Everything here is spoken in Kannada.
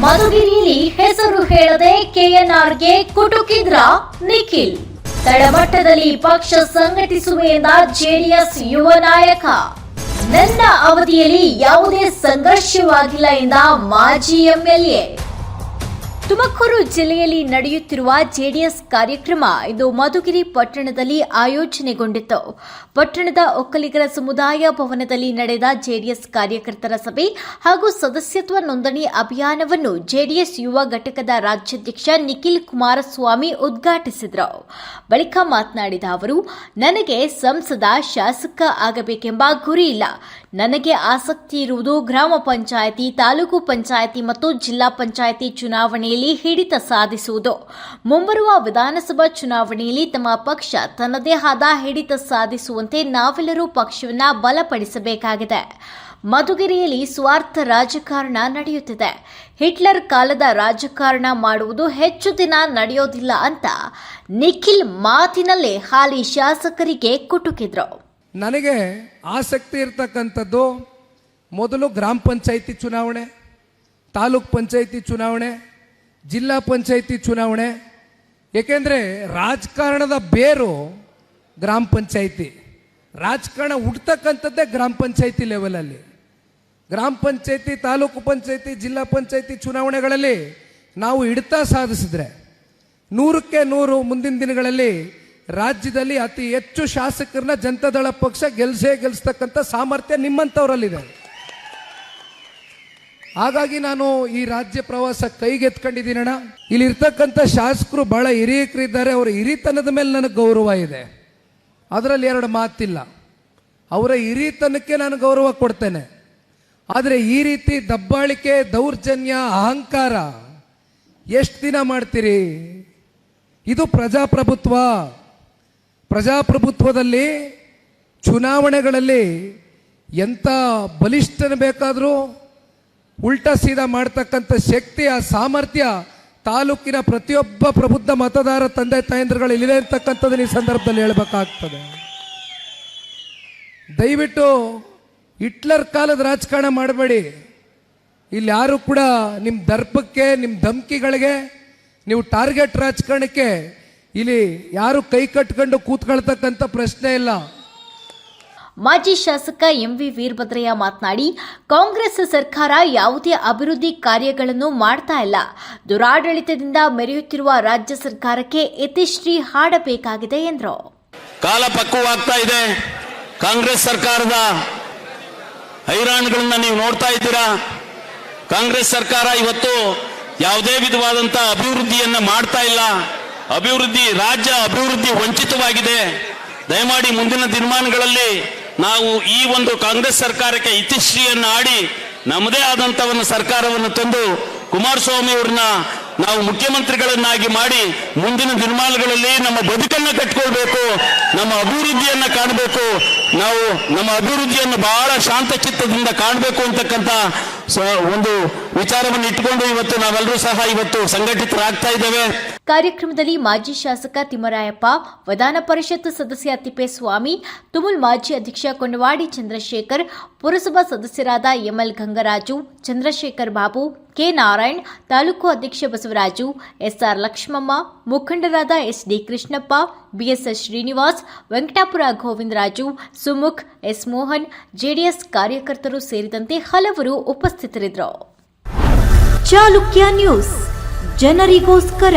ಮಧುಗಿರಿಯಲ್ಲಿ ಹೆಸರು ಹೇಳದೆ ಕೆಎನ್ಆರ್ಗೆ ಕುಟುಕಿದ್ರ ನಿಖಿಲ್. ತಳಮಟ್ಟದಲ್ಲಿ ಪಕ್ಷ ಸಂಘಟಿಸುವೆ ಎಂದ ಜೆಡಿಎಸ್ ಯುವ ನಾಯಕ. ನನ್ನ ಅವಧಿಯಲ್ಲಿ ಯಾವುದೇ ಸಂಘರ್ಷವಾಗಿಲ್ಲ ಎಂದ ಮಾಜಿ ಎಂಎಲ್ಎ. ತುಮಕೂರು ಜಿಲ್ಲೆಯಲ್ಲಿ ನಡೆಯುತ್ತಿರುವ ಜೆಡಿಎಸ್ ಕಾರ್ಯಕ್ರಮ ಇಂದು ಮಧುಗಿರಿ ಪಟ್ಟಣದಲ್ಲಿ ಆಯೋಜನೆಗೊಂಡಿತ್ತು. ಪಟ್ಟಣದ ಒಕ್ಕಲಿಗರ ಸಮುದಾಯ ಭವನದಲ್ಲಿ ನಡೆದ ಜೆಡಿಎಸ್ ಕಾರ್ಯಕರ್ತರ ಸಭೆ ಹಾಗೂ ಸದಸ್ಯತ್ವ ನೋಂದಣಿ ಅಭಿಯಾನವನ್ನು ಜೆಡಿಎಸ್ ಯುವ ಘಟಕದ ರಾಜ್ಯಾಧ್ಯಕ್ಷ ನಿಖಿಲ್ ಕುಮಾರಸ್ವಾಮಿ ಉದ್ಘಾಟಿಸಿದರು. ಬಳಿಕ ಮಾತನಾಡಿದ ಅವರು, ನನಗೆ ಸಂಸದ, ಶಾಸಕ ಆಗಬೇಕೆಂಬ ಗುರಿ ಇಲ್ಲ. ನನಗೆ ಆಸಕ್ತಿ ಇರುವುದು ಗ್ರಾಮ ಪಂಚಾಯಿತಿ, ತಾಲೂಕು ಪಂಚಾಯಿತಿ ಮತ್ತು ಜಿಲ್ಲಾ ಪಂಚಾಯಿತಿ ಚುನಾವಣೆಯಲ್ಲಿ ಹಿಡಿತ ಸಾಧಿಸುವುದು. ಮುಂಬರುವ ವಿಧಾನಸಭಾ ಚುನಾವಣೆಯಲ್ಲಿ ತಮ್ಮ ಪಕ್ಷ ತನ್ನದೇ ಆದ ಹಿಡಿತ ಸಾಧಿಸುವಂತೆ ನಾವೆಲ್ಲರೂ ಪಕ್ಷವನ್ನು ಬಲಪಡಿಸಬೇಕಾಗಿದೆ. ಮಧುಗಿರಿಯಲ್ಲಿ ಸ್ವಾರ್ಥ ರಾಜಕಾರಣ ನಡೆಯುತ್ತಿದೆ. ಹಿಟ್ಲರ್ ಕಾಲದ ರಾಜಕಾರಣ ಮಾಡುವುದು ಹೆಚ್ಚು ದಿನ ನಡೆಯೋದಿಲ್ಲ ಅಂತ ನಿಖಿಲ್ ಮಾತಿನಲ್ಲೇ ಹಾಲಿ ಶಾಸಕರಿಗೆ ಕುಟುಕಿದ್ರು. ನನಗೆ ಆಸಕ್ತಿ ಇರತಕ್ಕಂಥದ್ದು ಮೊದಲು ಗ್ರಾಮ ಪಂಚಾಯಿತಿ ಚುನಾವಣೆ, ತಾಲೂಕ್ ಪಂಚಾಯಿತಿ ಚುನಾವಣೆ ಜಿಲ್ಲಾ ಪಂಚಾಯಿತಿ ಚುನಾವಣೆ. ಏಕೆಂದರೆ ರಾಜಕಾರಣದ ಬೇರು ಗ್ರಾಮ ಪಂಚಾಯಿತಿ. ರಾಜಕಾರಣ ಹುಡ್ತಕ್ಕಂಥದ್ದೇ ಗ್ರಾಮ ಪಂಚಾಯಿತಿ ಲೆವೆಲಲ್ಲಿ ಗ್ರಾಮ ಪಂಚಾಯಿತಿ, ತಾಲೂಕು ಪಂಚಾಯಿತಿ, ಜಿಲ್ಲಾ ಪಂಚಾಯಿತಿ ಚುನಾವಣೆಗಳಲ್ಲಿ ನಾವು ಹಿಡಿತ ಸಾಧಿಸಿದ್ರೆ ನೂರಕ್ಕೆ ನೂರು ಮುಂದಿನ ದಿನಗಳಲ್ಲಿ ರಾಜ್ಯದಲ್ಲಿ ಅತಿ ಹೆಚ್ಚು ಶಾಸಕರನ್ನ ಜನತಾದಳ ಪಕ್ಷ ಗೆಲ್ಸೇ ಗೆಲ್ಲಿಸ್ತಕ್ಕಂಥ ಸಾಮರ್ಥ್ಯ ನಿಮ್ಮಂಥವರಲ್ಲಿದೆ ಹಾಗಾಗಿ ನಾನು ಈ ರಾಜ್ಯ ಪ್ರವಾಸ ಕೈಗೆತ್ಕೊಂಡಿದ್ದೀನಣ್ಣ. ಇಲ್ಲಿ ಇರ್ತಕ್ಕಂಥ ಶಾಸಕರು ಬಹಳ ಹಿರಿಯಕರಿದ್ದಾರೆ. ಅವರ ಹಿರಿತನದ ಮೇಲೆ ನನಗೆ ಗೌರವ ಇದೆ. ಅದರಲ್ಲಿ ಎರಡು ಮಾತಿಲ್ಲ. ಅವರ ಹಿರಿತನಕ್ಕೆ ನಾನು ಗೌರವ ಕೊಡ್ತೇನೆ. ಆದರೆ ಈ ರೀತಿ ದಬ್ಬಾಳಿಕೆ, ದೌರ್ಜನ್ಯ, ಅಹಂಕಾರ ಎಷ್ಟು ದಿನ ಮಾಡ್ತೀರಿ? ಇದು ಪ್ರಜಾಪ್ರಭುತ್ವ. ಪ್ರಜಾಪ್ರಭುತ್ವದಲ್ಲಿ ಚುನಾವಣೆಗಳಲ್ಲಿ ಎಂಥ ಬಲಿಷ್ಠನ ಬೇಕಾದರೂ ಉಲ್ಟಾ ಸೀದಾ ಮಾಡ್ತಕ್ಕಂಥ ಶಕ್ತಿ ಆ ಸಾಮರ್ಥ್ಯ, ತಾಲೂಕಿನ ಪ್ರತಿಯೊಬ್ಬ ಪ್ರಬುದ್ಧ ಮತದಾರ ತಂದೆ ತಾಯಂದ್ರಗಳು ಇಲ್ಲಿದೆ ಅಂತಕ್ಕಂಥದ್ದನ್ನ ಈ ಸಂದರ್ಭದಲ್ಲಿ ಹೇಳಬೇಕಾಗ್ತದೆ. ದಯವಿಟ್ಟು ಹಿಟ್ಲರ್ ಕಾಲದ ರಾಜಕಾರಣ ಮಾಡಬೇಡಿ. ಇಲ್ಲಿ ಯಾರು ಕೂಡ ನಿಮ್ಮ ದರ್ಪಕ್ಕೆ ನಿಮ್ಮ ಧಮಕಿಗಳಿಗೆ, ನೀವು ಟಾರ್ಗೆಟ್ ರಾಜಕಾರಣಕ್ಕೆ ಇಲ್ಲಿ ಯಾರು ಕೈ ಕಟ್ಕೊಂಡು ಕೂತ್ಕೊಳ್ತಕ್ಕಂಥ ಪ್ರಶ್ನೆ ಇಲ್ಲ. ಮಾಜಿ ಶಾಸಕ ಎಂವಿ ವೀರಭದ್ರಯ್ಯ ಮಾತನಾಡಿ, ಕಾಂಗ್ರೆಸ್ ಸರ್ಕಾರ ಯಾವುದೇ ಅಭಿವೃದ್ಧಿ ಕಾರ್ಯಗಳನ್ನು ಮಾಡ್ತಾ ಇಲ್ಲ. ದುರಾಡಳಿತದಿಂದ ಮೆರೆಯುತ್ತಿರುವ ರಾಜ್ಯ ಸರ್ಕಾರಕ್ಕೆ ಯತಿಶ್ರೀ ಹಾಡಬೇಕಾಗಿದೆ ಎಂದರು. ಕಾಲ ಪಕ್ವವಾಗ್ತಾ ಇದೆ. ಕಾಂಗ್ರೆಸ್ ಸರ್ಕಾರದ ಹೈರಾಣುಗಳನ್ನ ನೀವು ನೋಡ್ತಾ ಇದ್ದೀರಾ? ಕಾಂಗ್ರೆಸ್ ಸರ್ಕಾರ ಇವತ್ತು ಯಾವುದೇ ವಿಧವಾದಂತ ಅಭಿವೃದ್ಧಿಯನ್ನ ಮಾಡ್ತಾ ಇಲ್ಲ. ಅಭಿವೃದ್ಧಿ, ರಾಜ್ಯ ಅಭಿವೃದ್ಧಿ ವಂಚಿತವಾಗಿದೆ. ದಯಮಾಡಿ ಮುಂದಿನ ದಿನಮಾನಗಳಲ್ಲಿ ನಾವು ಈ ಒಂದು ಕಾಂಗ್ರೆಸ್ ಸರ್ಕಾರಕ್ಕೆ ಇತಿಶ್ರೀಯನ್ನು ಆಡಿ ನಮ್ಮದೇ ಆದಂಥ ಒಂದು ಸರ್ಕಾರವನ್ನು ತಂದು ಕುಮಾರಸ್ವಾಮಿ ಅವ್ರನ್ನ ನಾವು ಮುಖ್ಯಮಂತ್ರಿಗಳನ್ನಾಗಿ ಮಾಡಿ ಮುಂದಿನ ದಿನಮಾನಗಳಲ್ಲಿ ನಮ್ಮ ಬದುಕನ್ನ ಕಟ್ಕೊಳ್ಬೇಕು, ನಮ್ಮ ಅಭಿವೃದ್ಧಿಯನ್ನ ಕಾಣಬೇಕು, ನಾವು ನಮ್ಮ ಅಭಿವೃದ್ಧಿಯನ್ನು ಬಹಳ ಶಾಂತ ಚಿತ್ತದಿಂದ ಕಾಣಬೇಕು ಅಂತಕ್ಕಂಥ ಒಂದು ವಿಚಾರವನ್ನು ಇಟ್ಕೊಂಡು ಇವತ್ತು ನಾವೆಲ್ಲರೂ ಸಹ ಇವತ್ತು ಸಂಘಟಿತರಾಗ್ತಾ ಇದ್ದೇವೆ. ಕಾರ್ಯಕ್ರಮದಲ್ಲಿ ಮಾಜಿ ಶಾಸಕ ತಿಮ್ಮರಾಯಪ್ಪ ವಿಧಾನ ಪರಿಷತ್ ಸದಸ್ಯ ತಿಪ್ಪೇಸ್ವಾಮಿ, ತುಮುಲ್ ಮಾಜಿ ಅಧ್ಯಕ್ಷ ಕೊಂಡವಾಡಿ ಚಂದ್ರಶೇಖರ್, ಪುರಸಭಾ ಸದಸ್ಯರಾದ ಎಂಎಲ್ ಗಂಗರಾಜು, ಚಂದ್ರಶೇಖರ್ ಬಾಬು, ಕೆ ನಾರಾಯಣ್, ತಾಲೂಕು ಅಧ್ಯಕ್ಷ ಬಸವರಾಜು, ಎಸ್ಆರ್ ಲಕ್ಷ್ಮಮ್ಮ ಮುಖಂಡರಾದ SD Krishnappa, BSS Srinivas, Venkatapura Govindaraju, Sumukh S Mohan JDS ಕಾರ್ಯಕರ್ತರು ಸೇರಿದಂತೆ ಹಲವರು ಉಪಸ್ಥಿತರಿದ್ದರು. ಚಾಲುಕ್ಯ ನ್ಯೂಸ್, ಜನರಿಗೋಸ್ಕರ.